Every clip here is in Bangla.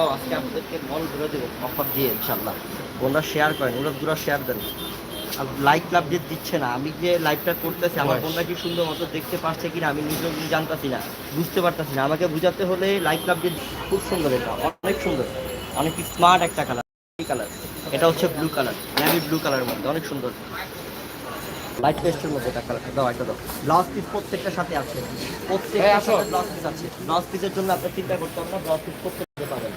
দাও আজকে আপনাদেরকে মন ঘুরে দেবো অফার দিয়ে ইনশাল্লাহ ওনারা শেয়ার করেন ওরা দুরা শেয়ার দেন। ক্লাব যে দিচ্ছে না আমি যে লাইভটা করতেছি আমার বোনরা কি সুন্দর মতো দেখতে পারছে কিনা আমি নিজেও কিন্তু জানতাছি না বুঝতে পারতাছি না। আমাকে বুঝাতে হলে লাইক ক্লাব যে খুব সুন্দর এটা অনেক সুন্দর। অনেক স্মার্ট একটা কালার এই কালার এটা হচ্ছে ব্লু কালার নেভি ব্লু কালারের মধ্যে অনেক সুন্দর। লাইট পেস্টের মধ্যে এটা কালার দাও একটা দাও। ব্লাউজ পিস প্রত্যেকটার সাথে আছে। প্রত্যেকটা। ব্লাউজ পিস আছে। ব্লাউজ পিসের জন্য আপনি চিন্তা করতে হবে না ব্লাউজ পিস প্রত্যেকটা পাবেন।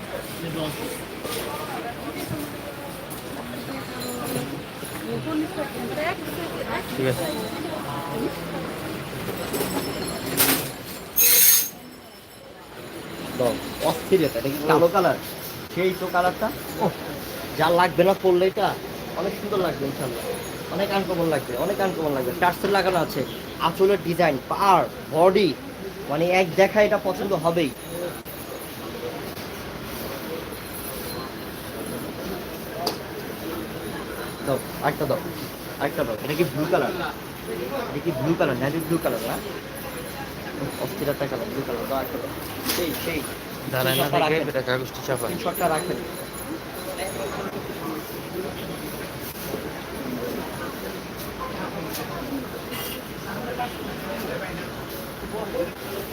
ঠিক আছে অস্থির এটা এটা কালো কালার সেই তো কালারটা যা লাগবে না পড়লে এটা অনেক সুন্দর লাগবে অনেক আনকমন লাগবে অনেক আনকমন লাগবে টার্সেল লাগানো আছে আঁচলের ডিজাইন পার বডি মানে এক দেখা এটা পছন্দ হবেই দাও আরেকটা দাও আরেকটা দাও। এটা কি ব্লু কালার এটা কি blue colour navy blue colour না? অস্থিরতা কালার ব্লু কালার দাও আরেকটা দাও। সেই সেই। দাঁড়ায় না দেখে এটা কাগজটি চাপা। স্ক্রিনশটটা রাখেন।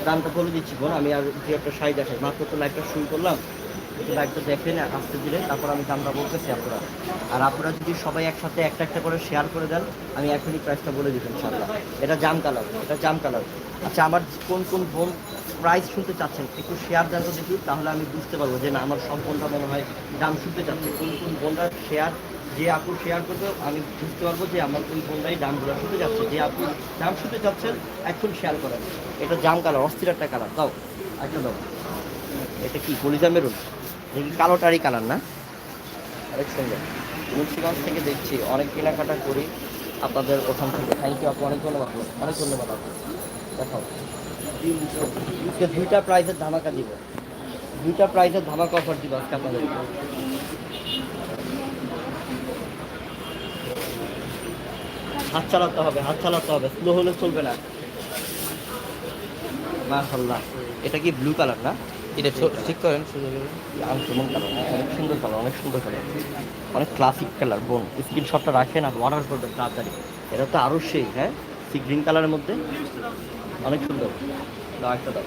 দামটা বলে দিচ্ছি বোন আমি আর দু একটা শাড়ি দেখাই। মাত্র তো লাইভটা শুরু করলাম। একটু লাইভটা দেখেন আসতে দিলে, তারপর আমি দামটা বলতেছি আপনারা। আর আপনারা যদি সবাই একসাথে একটা একটা করে শেয়ার করে দেন, আমি এখনই প্রাইসটা বলে দিবেন ইনশাল্লাহ এটা জাম কালার এটা জাম কালার আচ্ছা আমার কোন কোন বোন প্রাইস শুনতে চাচ্ছেন? একটু শেয়ার দেন তো দেখি, তাহলে আমি বুঝতে পারব যে না, আমার সব বোনটা মনে হয় দাম শুনতে চাচ্ছে। কোন কোন বোনরা শেয়ার যে আপু শেয়ার করবে, আমি বুঝতে পারব যে আমার ওই বোনটাই দামগুলো শুনতে যাচ্ছে। যে আপু দাম শুনতে চাচ্ছেন, এখন শেয়ার করেন। এটা জাম কালার অস্থির একটা কালার দাও একটা দাও। এটা কি কলিজা মেরুন? কালোটারই কালার না? অনেক সুন্দর মুন্সিগঞ্জ থেকে দেখছি, অনেক কেনাকাটা করি। আপনাদের ওখান থেকে। থ্যাংক ইউ আপু। অনেক ধন্যবাদ অনেক ধন্যবাদ, আপু। আজকে দুইটা প্রাইজের ধামাকা দিব। দুইটা প্রাইজের ধামাকা অফার দিব আজকে আপনাদের। হাত চালাতে হবে, হাত চালাতে হবে। স্লো হলে চলবে না। মাশাল্লাহ এটা কি ব্লু কালার না? এটা ঠিক করেন করে। কালার অনেক সুন্দর কালার অনেক সুন্দর কালার অনেক ক্লাসিক কালার বোন। স্ক্রিনশটটা রাখেন আর অর্ডার করবেন তাড়াতাড়ি। এটা তো আরও সেই হ্যাঁ? সি গ্রিন কালারের মধ্যে। অনেক সুন্দর। দাও একটা দাও।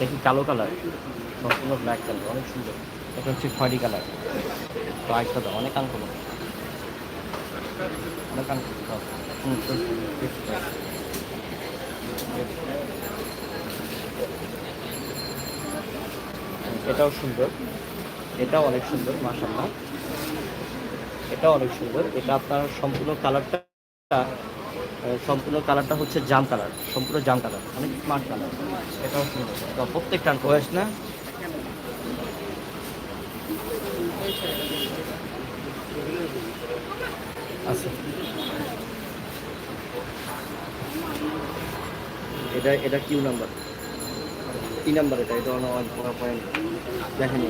এটা কি কালো কালার? সম্পূর্ণ ব্ল্যাক কালার, অনেক সুন্দর। এটা হচ্ছে খয়েরি কালার। তো আরেকটা দাও, অনেক আনকমন। অনেক দাও। এটাও সুন্দর। এটাও অনেক সুন্দর মাশাল্লাহ এটাও অনেক সুন্দর। এটা আপনার সম্পূর্ণ কালারটা সম্পূর্ণ কালারটা হচ্ছে জাম কালার সম্পূর্ণ জাম কালার অনেক স্মার্ট কালার। এটাও সুন্দর তো প্রত্যেকটা বয়স না? আছে এটা এটা কিউ নাম্বার? কি নাম্বার এটা এটা পয়েন্ট দেখেনি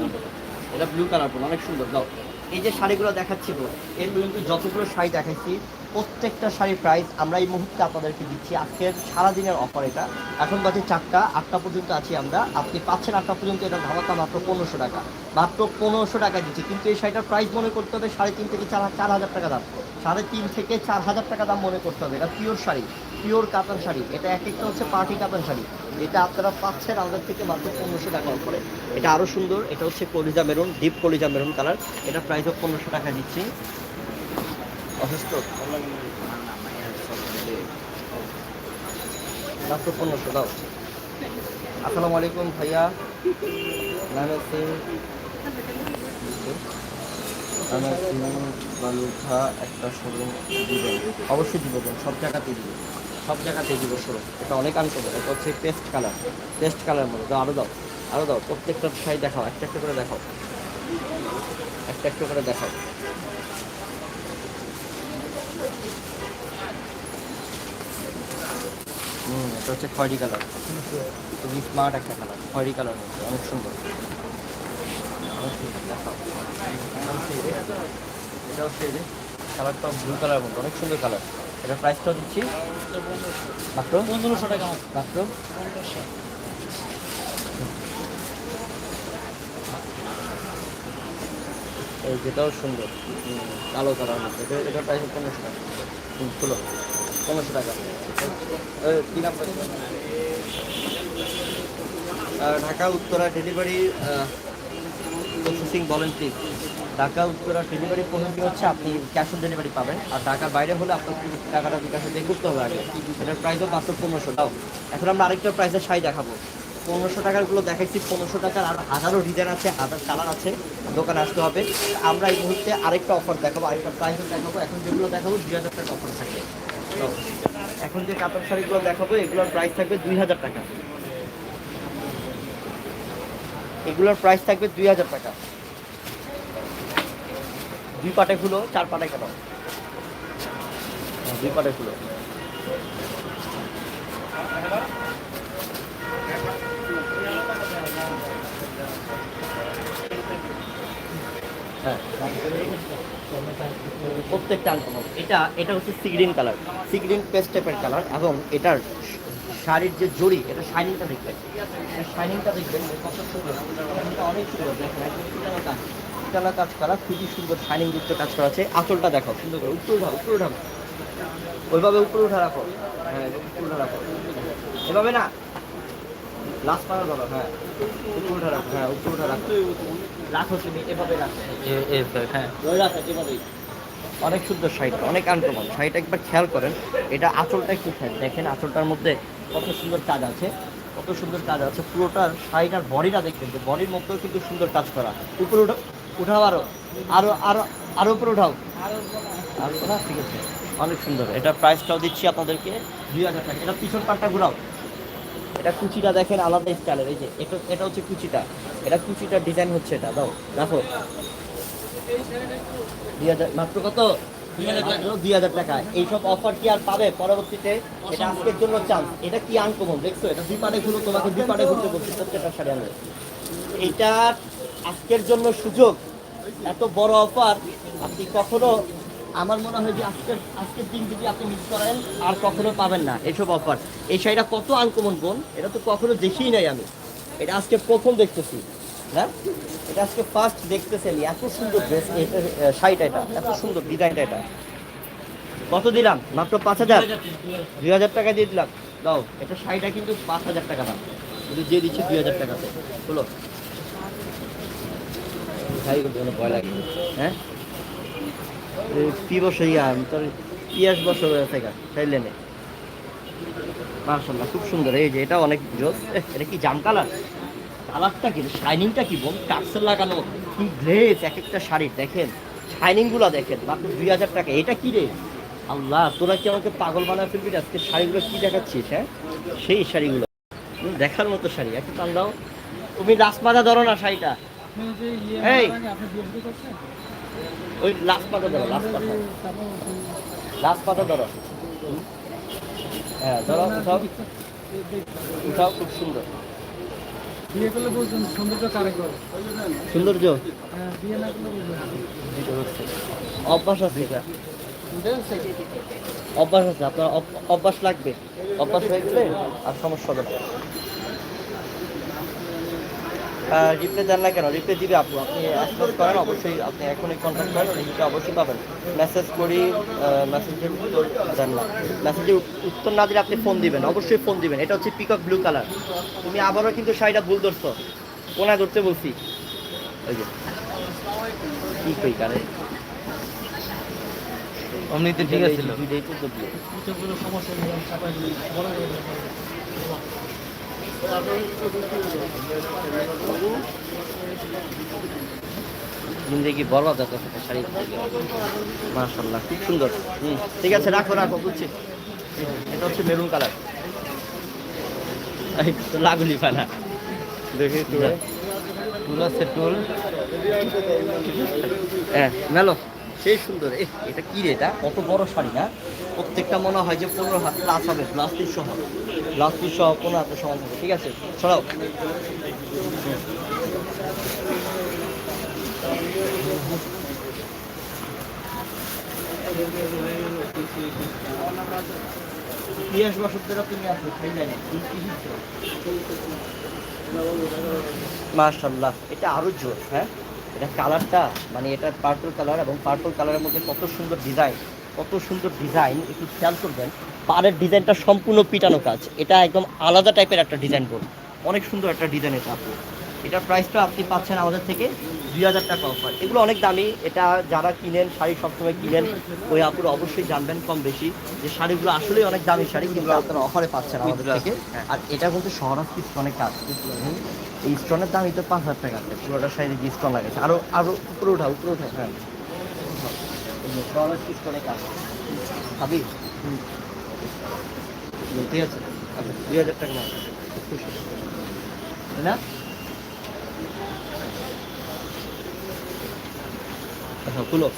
এটা ব্লু কালার অনেক সুন্দর। দাও। এই যে শাড়িগুলো দেখাচ্ছি গো এর পর্যন্ত যতগুলো শাড়ি দেখাচ্ছি প্রত্যেকটা শাড়ির প্রাইস আমরা এই মুহূর্তে আপনাদেরকে দিচ্ছি। আজকের সারাদিনের অফার এটা। এখন বাজে চারটা, আটটা পর্যন্ত আছি আমরা। আপনি পাচ্ছেন আটটা পর্যন্ত, এটা ধামাকা মাত্র পনেরোশো টাকা। মাত্র পনেরোশো টাকা দিচ্ছি। কিন্তু এই শাড়িটার প্রাইস মনে করতে হবে সাড়ে তিন থেকে চার চার হাজার টাকা দাম। সাড়ে তিন থেকে চার হাজার টাকা দাম মনে করতে হবে। এটা পিওর শাড়ি পিওর কাতান শাড়ি। এটা এক একটা হচ্ছে পার্টি কাতান শাড়ি। এটা আপনারা পাচ্ছেন আমাদের থেকে মাত্র পনেরোশো টাকা করে এটা আরও সুন্দর। এটা হচ্ছে কলিজা মেরুন ডিপ কলিজা মেরুন কালার এটা প্রাইসও পনেরোশো টাকা দিচ্ছি। অসুস্থ? মাত্র পনেরোশো দাও। আসসালামু আলাইকুম ভাইয়া। নাম আছে আমার বালুখা একটা শোরুম দিবেন অবশ্যই দিব সব জায়গাতেই দিব সব জায়গাতেই দিব শোরুম এটা অনেক আনকমন, এটা হচ্ছে পেস্ট কালার পেস্ট কালার মধ্যে দাও আরও দাও আরও দাও। প্রত্যেকটা শাড়ি দেখাও, একটা একটা করে দেখাও। একটা একটা করে দেখাও। হুম এটা হচ্ছে খয়েরি কালার। খুবই স্মার্ট একটা কালার খয়েরি কালার মধ্যে অনেক সুন্দর। এটা হচ্ছে এই যে কালারটা ব্লু কালার মতো অনেক সুন্দর কালার এটা প্রাইসটাও দিচ্ছি। মাত্র পনেরোশো টাকা। মাত্র। এই যেটাও সুন্দর। কালো কালার মধ্যে এটা এটা প্রাইস পনেরোশো টাকা। খুলো। পনেরোশো টাকা। ঢাকা উত্তরা ডেলিভারি প্রসেসিং বলেন please Dhaka Uttara delivery processing হচ্ছে আপনি ক্যাশ অন ডেলিভারি পাবেন। আর ঢাকার বাইরে হলে আপনার টাকাটা বিকাশে দিয়ে করতে হবে আগে। এটার প্রাইসও মাত্র পনেরোশো। দাও এখন আমরা আরেকটা প্রাইসের শাড়ি দেখাবো। পনেরোশো টাকারগুলো দেখাইছি। পনেরোশো টাকার আর হাজারো ডিজাইন আছে হাজার কালার আছে। দোকানে আসতে হবে। আমরা এই মুহূর্তে আরেকটা অফার দেখাবো আরেকটা প্রাইসও দেখাবো। এখন যেগুলো দেখাবো দুই হাজার টাকা অফার থাকবে। তো, এখন যে কাপড় শাড়িগুলো দেখাবো এগুলোর প্রাইস থাকবে দুই হাজার টাকা। এগুলোর প্রাইস থাকবে দুই হাজার টাকা। দুই পাটে খুলো চার পাটে কেন? হ্যাঁ, দুই পাটে খুলো হ্যাঁ। প্রত্যেকটা আনকমন এটা এটা হচ্ছে sea green colour sea green paste টাইপের কালার এবং এটার শাড়ির যে জড়ি, এটা শাইনিংটা দেখবেন। শাইনিংটা দেখবেন অনেক সুন্দর, দেখেন কাজ। কাজ করা, খুবই সুন্দর শাইনিং যুক্ত কাজ করা আছে। আঁচলটা দেখো, সুন্দর করে। উপরে উঠাও উপরে উঠাও। ওইভাবে উপরে উঠা রাখো হ্যাঁ উপরে উঠা রাখো এভাবে না? লাস্ট পাড়া ধরো হ্যাঁ। উপরে উঠা রাখো হ্যাঁ উপরে উঠা রাখো রাখো তুমি এভাবে রাখো হ্যাঁ। অনেক সুন্দর শাড়িটা অনেক আনকমন। শাড়িটা একবার খেয়াল করেন এটা আঁচলটা একটু খেয়াল দেখেন আঁচলটার মধ্যে কত সুন্দর কাজ আছে কত সুন্দর কাজ আছে। পুরোটার শাড়িটার বডিটা দেখবেন যে বডির মধ্যেও কিন্তু সুন্দর কাজ করা। উপরে উঠো উঠাও আরও আরও আরও আরও উপরে উঠাও। আর না ঠিক আছে। অনেক সুন্দর। এটা প্রাইসটাও দিচ্ছি আপনাদেরকে দুই হাজার টাকা। এটা পিছন পাটটা ঘুরাও। এটা কুচিটা দেখেন আলাদা স্টাইলের এই যে এটা এটা হচ্ছে কুচিটা। এটা কুচিটার ডিজাইন হচ্ছে এটা? দাও দেখো দুই হাজার মাত্র কত? দুই হাজার টাকা। এইসব অফার কি আর পাবে পরবর্তীতে? এটা আজকের জন্য চান্স এটা কি আনকমন দেখছ এটা দুই পাড়ে ঘুরো তোমাকে দুই পাড়ে ঘুরতে বলছি প্রত্যেকটা শাড়ি আনবে এইটা আজকের জন্য সুযোগ। এত বড় অফার আপনি কখনো আমার মনে হয় যে আজকের আজকের দিন যদি আপনি মিস করেন আর কখনো পাবেন না এইসব অফার এই শাড়িটা কত আনকমন বোন? এটা তো কখনো দেখিই নাই আমি। এটা আজকে প্রথম দেখতেছি হ্যাঁ? এটা আজকে ফার্স্ট দেখতেছি এত সুন্দর ড্রেস শাড়িটা এটা, এত সুন্দর ডিজাইনটা এটা। কত দিলাম? মাত্র পাঁচ হাজার? দুই হাজার টাকা দিয়ে দিলাম। দাও, এটা শাড়িটা কিন্তু পাঁচ হাজার টাকা দাম। কিন্তু দিয়ে দিচ্ছি দুই হাজার টাকাতে। কোনো ভয় লাগে। হ্যাঁ? কি বসে ইয়া, তোর পিয়াস বসে গা শাড়ি লেনে। মার্শাল্লাহ খুব সুন্দর। এই যে, এটা অনেক জোস। এটা কি জাম কালার? কালারটা কি? শাইনিংটা কি বোন টাক্সেল লাগানো কি গ্লেস এক একটা শাড়ির দেখেন। শাইনিংগুলো দেখেন, মাত্র দুই হাজার টাকা। এটা কি রে? আল্লাহ, তোরা কি আমাকে পাগল বানায় ফেলবি আজকে শাড়িগুলো কি দেখাচ্ছিস হ্যাঁ? সেই শাড়িগুলো। দেখার মতো শাড়ি। একটু টান দাও। তুমি রাসমাদা ধরো না শাড়িটা। এই। ওই লাস্ট পাতা ধরো লাস্ট পাতা লাস্ট পাতা ধরো। হ্যাঁ ধরো উঠাও। উঠাও খুব সুন্দর। বিয়ে করলে বলছেন সৌন্দর্য সৌন্দর্য? হ্যাঁ, বিয়ে না করলে বুঝবেন অভ্যাস আছে এটা। অভ্যাস আছে আপনার অভ- অভ্যাস লাগবে। অভ্যাস হয়ে গেলে আর সমস্যা হবে রিপ্লে দেন না কেন? রিপ্লে দিবে আপু। আপনি অ্যাক্সেস করেন অবশ্যই আপনি এখনই কন্ট্যাক্ট করেন রিপ্লে অবশ্যই পাবেন। মেসেজ করি মেসেজের উত্তর দেন না। মেসেজের উত্তর না দিলে আপনি ফোন দিবেন অবশ্যই ফোন দিবেন। এটা হচ্ছে পিকক ব্লু কালার তুমি আবারও কিন্তু শাড়িটা ভুল ধরছো। কোনায় ধরতে বলছি। ওই যে। কি কই কারে? অমনিতে ঠিক আছে। দুইটাই তো দিয়ে কিছু সমস্যা নেই চাপাই দিলে বড় হয়ে যাবে। জিন্দগি এত একটা শাড়ি মাশাল্লাহ খুব সুন্দর। হুম ঠিক আছে রাখো রাখো বুঝছি এটা হচ্ছে মেরুন কালার। লাগুলি পানা দেখি টুল আছে টুল হ্যাঁ মেলো। সেই সুন্দর। এটা কি রে এটা? কত বড় শাড়ি না? প্রত্যেকটা মনে হয় যে পনেরো হাত প্লাস হবে প্লাস পিস সহ প্লাস সহ পনেরো হাতের সমান হবে। ঠিক আছে, সরাও। বছর তুমি আসো মাশাল্লাহ এটা আরও জোর হ্যাঁ? এটা কালারটা মানে এটা পার্পল কালার এবং পার্পল কালারের মধ্যে কত সুন্দর ডিজাইন কত সুন্দর ডিজাইন একটু খেয়াল করবেন। পাড়ের ডিজাইনটা সম্পূর্ণ পিটানো কাজ, এটা একদম আলাদা টাইপের একটা ডিজাইন বোর্ড অনেক সুন্দর একটা ডিজাইন এটা। আপু এটার প্রাইসটা আপনি পাচ্ছেন আমাদের থেকে দুই হাজার টাকা অফার এগুলো অনেক দামি এটা যারা কিনেন শাড়ি সবসময় কিনেন ওই আপুরা অবশ্যই জানবেন কম বেশি যে শাড়িগুলো আসলেই অনেক দামি শাড়ি কিন্তু আপনারা অফারে পাচ্ছেন আমাদের থেকে। আর এটা কিন্তু শহরাস্তি স্টোনের কাজ। এই স্টোনের দামই তো পাঁচ হাজার টাকা আছে পুরোটা শাড়ি দিয়ে স্টোন লাগাচ্ছে আরও আরও উপরে উঠা উপরে উঠা হ্যাঁ। শহরাস্তি স্টোনের কাজ। ভাবি? হুম। ঠিক আছে। আচ্ছা দুই হাজার টাকা। তাই না? আচ্ছা খুলো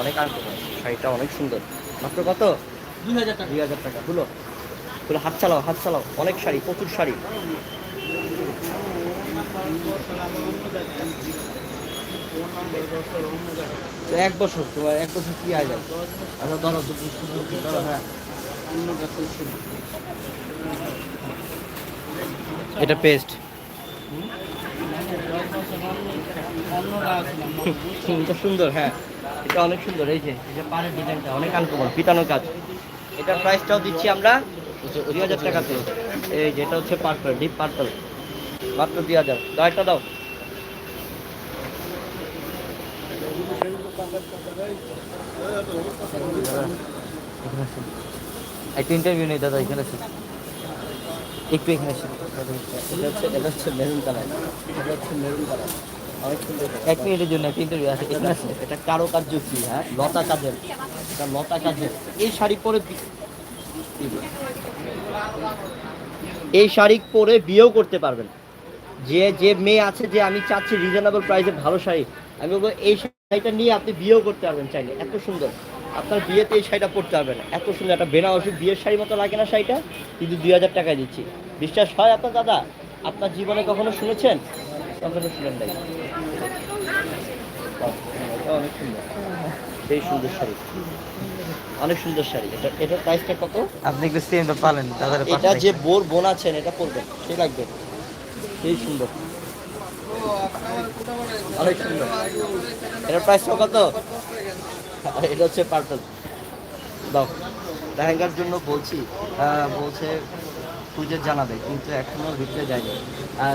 অনেক শাড়িটা অনেক সুন্দর। মাত্র কত? দুই হাজার টাকা। দুই হাজার টাকা খুলো খুলো হাত চালাও হাত চালাও। অনেক শাড়ি প্রচুর শাড়ি। তো এক বছর তোমার এক বছর কি আয় যায়? আচ্ছা ধরো ধরো হ্যাঁ। এটা পেস্ট এটা সুন্দর হ্যাঁ। এটা অনেক সুন্দর এই যে পাড়ের ডিজাইনটা অনেক আনকমন পিটানো কাজ। এটার প্রাইসটাও দিচ্ছি আমরা দুই হাজার টাকাতে। এই যেটা হচ্ছে পার্পল ডিপ পার্পল মাত্র দুই হাজার। দশটা দাও। একটা ইন্টারভিউ নেই দাদা এখানে একটু এখানে আছে এটা হচ্ছে এটা হচ্ছে মেরুন কালার। এটা হচ্ছে মেরুন কালার। এক মিনিটের জন্য একটা ইন্টারভিউ আছে এখানে আছে এটা কারও কার্য কি হ্যাঁ? লতা কাজের এটা লতা কাজের এই শাড়ি পরে এই শাড়ি পরে বিয়েও করতে পারবেন। যে যে মেয়ে আছে যে আমি চাচ্ছি রিজনেবল প্রাইসে ভালো শাড়ি আমি বলব এই শাড়িটা নিয়ে আপনি বিয়েও করতে পারবেন চাইলে এত সুন্দর। আপনার বিয়েতে এই শাড়িটা পরতে পারবেন এত সুন্দর একটা বেনারসি বিয়ের শাড়ি মতো লাগে না শাড়িটা কিন্তু দুই হাজার টাকায় দিচ্ছি। বিশ্বাস হয় আপনার দাদা? আপনার জীবনে কখনো শুনেছেন? কখনো শুনেন নাই? এটা অনেক সুন্দর। সেই সুন্দর শাড়ি। অনেক সুন্দর শাড়ি। এটা এটার প্রাইসটা কত? আপনি একটু সেমটা পালেন এটা যে বোর বোন আছেন এটা পরবেন। সেই লাগবে। সেই সুন্দর। অনেক সুন্দর এটার প্রাইসটা কত? এটা হচ্ছে পার্পল দাও। লেহেঙ্গার জন্য বলছি বলছে খুঁজে জানাবে কিন্তু এখনও রিপ্লে যায়নি।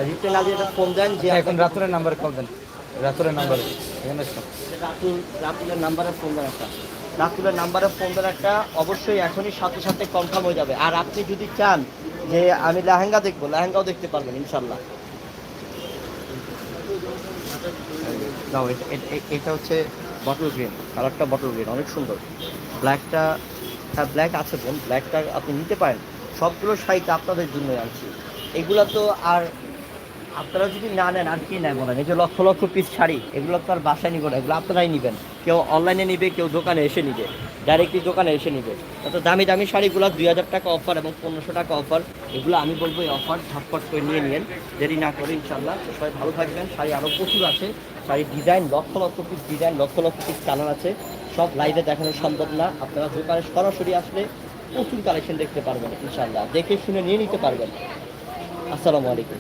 রিপ্লে না দিয়ে ফোন দেন যে এখন রাতুরের নাম্বারে কল দেন। রাতুরের নাম্বারে এখানে। রাতুল রাতুলের নাম্বারে ফোন দেন একটা। রাতুলের নাম্বারে ফোন দেন একটা অবশ্যই এখনই সাথে সাথে কনফার্ম হয়ে যাবে। আর আপনি যদি চান যে আমি লেহেঙ্গা দেখব লেহেঙ্গাও দেখতে পারবেন ইনশাল্লাহ। দাও, এটা- এটা- হচ্ছে বটল গ্রিন কালারটা বটল গ্রিন অনেক সুন্দর। ব্ল্যাকটা হ্যাঁ ব্ল্যাক আছে বোন ব্ল্যাকটা আপনি নিতে পারেন। সবগুলো শাড়িতে আপনাদের জন্য আনছি। এগুলো তো আর আপনারা যদি না নেন, আর কি নেয় বলেন? এই যে লক্ষ লক্ষ পিস শাড়ি, এগুলো তো আর বাসায় নিবেন এগুলো আপনারাই নেবেন। কেউ অনলাইনে নিবে, কেউ দোকানে এসে নিবে। ডাইরেক্টলি দোকানে এসে নিবে। তো দামি দামি শাড়িগুলো দুই হাজার টাকা অফার এবং পনেরোশো টাকা অফার এগুলো আমি বলব এই অফার ঝটপট করে নিয়ে নিন দেরি না করে ইনশাল্লাহ সবাই ভালো থাকবেন। শাড়ি আরও প্রচুর আছে। শাড়ির design lakh lakh piece design lakh lakh piece colour আছে। সব লাইভে দেখানো সম্ভব না। আপনারা দোকানে সরাসরি আসলে প্রচুর কালেকশন দেখতে পারবেন ইনশাল্লাহ দেখে শুনে নিয়ে নিতে পারবেন। আসসালামু আলাইকুম।